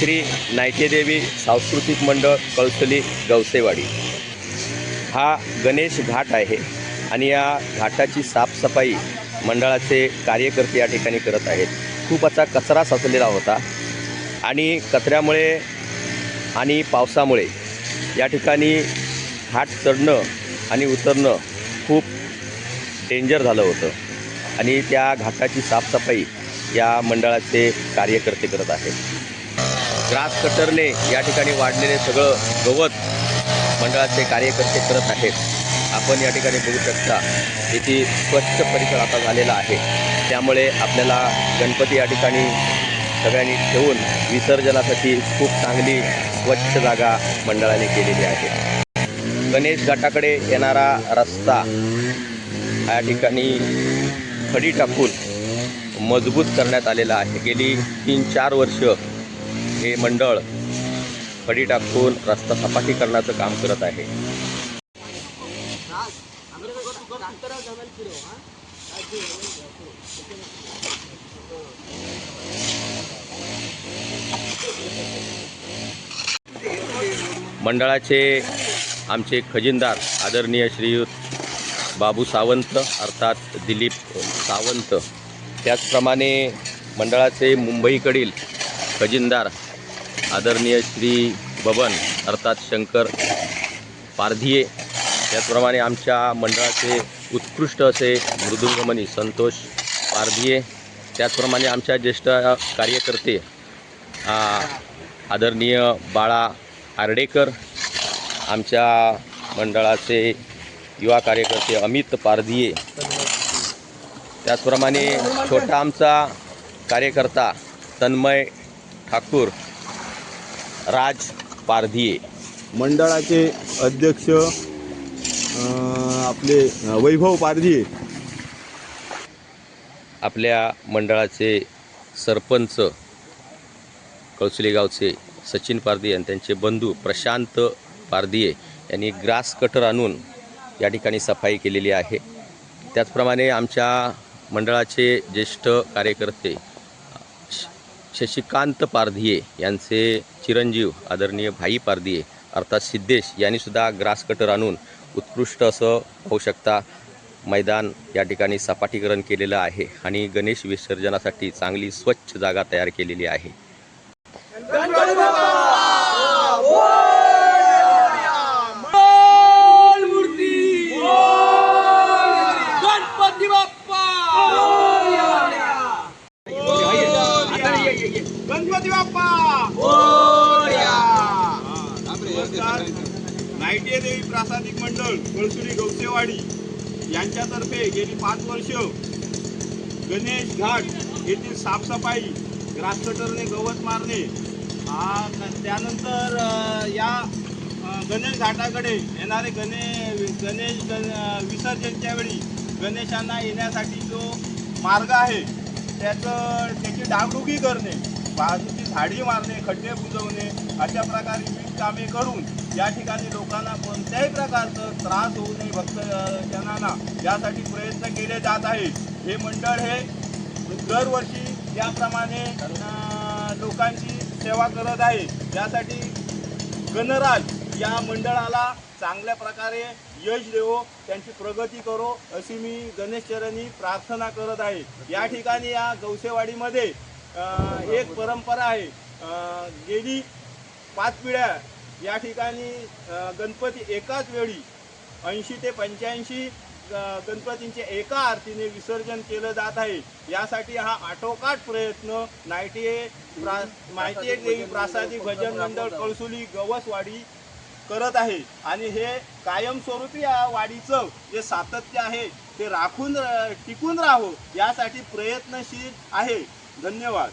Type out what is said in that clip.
श्री नायकेदेवी सांस्कृतिक मंडळ कळसली गवसेवाडी. हा गणेश घाट आहे आणि या घाटाची साफसफाई मंडळाचे कार्यकर्ते या ठिकाणी करत आहेत. खूप असा कचरा साचलेला होता आणि कचऱ्यामुळे आणि पावसामुळे या ठिकाणी घाट चढणं आणि उतरणं खूप डेंजर झालं होतं आणि त्या घाटाची साफसफाई या मंडळाचे कार्यकर्ते करत आहेत. ग्रास कटरने या ठिकाणी वाढलेले सगळं गवत मंडळाचे कार्यकर्ते करत आहेत. आपण या ठिकाणी बघू शकता इथे स्वच्छ परिसर आता झालेला आहे. त्यामुळे आपल्याला गणपती या ठिकाणी सगळ्यांनी ठेवून विसर्जनासाठी खूप चांगली स्वच्छ जागा मंडळाने केलेली आहे. गणेश घाटाकडे येणारा रस्ता या ठिकाणी खडी टाकून मजबूत करण्यात आलेला आहे. गेली तीन चार वर्ष हे मंडळ खडी टाकून रस्ता सपाटीकरणाचं काम करत आहे. मंडळाचे आमचे खजिनदार आदरणीय श्रीयुत बाबू सावंत अर्थात दिलीप सावंत. त्याचप्रमाणे मंडळाचे मुंबईकडील खजिनदार आदरणीय श्री बबन अर्थात शंकर पारधिये त्याचप्रमाणे आमच्या मंडळाचे उत्कृष्ट असे मृदुंगमणी संतोष पारधिये त्याचप्रमाणे आमच्या ज्येष्ठ कार्यकर्ते आदरणीय बाळा आर्डेकर आमच्या मंडळाचे युवा कार्यकर्ते अमित पारधिये. त्याचप्रमाणे छोटा आमचा कार्यकर्ता तन्मय ठाकूर राज पारधिये. मंडळाचे अध्यक्ष आपले वैभव पारधी आपल्या मंडळाचे सरपंच कळसुली गावचे सचिन पारदिये आणि त्यांचे बंधू प्रशांत पारदिये यांनी ग्रास कटर आणून या ठिकाणी सफाई केलेली आहे. त्याचप्रमाणे आमच्या मंडळाचे ज्येष्ठ कार्यकर्ते श- शशिकांत पारधिये यांचे चिरंजीव आदरणीय भाई पारदिये अर्थात सिद्धेश यांनीसुद्धा ग्रास कटर आणून उत्कृष्ट असं होऊ शकता मैदान या ठिकाणी सपाटीकरण केलेलं आहे आणि गणेश विसर्जनासाठी चांगली स्वच्छ जागा तयार केलेली आहे. गणपती बाप्पा! नाईटिया देवी प्रासादिक मंडळ कळसुरी गवसेवाडी यांच्यातर्फे गेली पाच वर्ष गणेश घाट येथील साफसफाई ग्रास कटरने गवत मारणे त्यानंतर या गणेश घाटाकडे येणारे गणे गणेश गण विसर्जनच्या वेळी गणेशांना येण्यासाठी जो मार्ग आहे त्याचं त्याची डागडुगी करणे बाजूची झाडी मारणे खड्डे बुजवणे अशा प्रकारे विविध कामे करून या ठिकाणी लोकांना कोणत्याही प्रकारचं त्रास होऊ नये भक्तजनांना. यासाठी प्रयत्न केले जात आहे हे मंडळ हे दरवर्षी याप्रमाणे लोकांची सेवा करत आहे. यासाठी गणराज या मंडळाला चांगल्या प्रकारे यश देवो त्यांची प्रगती करो अशी मी गणेश चरणी प्रार्थना करत आहे. या ठिकाणी या गौसेवाडीमध्ये एक परंपरा आहे. गेली पाच पिढ्या या ठिकाणी गणपती एकाच वेळी ऐंशी ते पंच्याऐंशी गणपतींचे एका आरतीने विसर्जन केलं जात आहे. यासाठी हा आटोकाट प्रयत्न नाईटीए प्रा माहिती देवी प्रासादिक भजन मंडळ कळसुली गवसवाडी करत आहे. आणि हे कायमस्वरूपी या वाडीचं जे सातत्य आहे ते राखून टिकून राहावं यासाठी प्रयत्नशील आहे. धन्यवाद.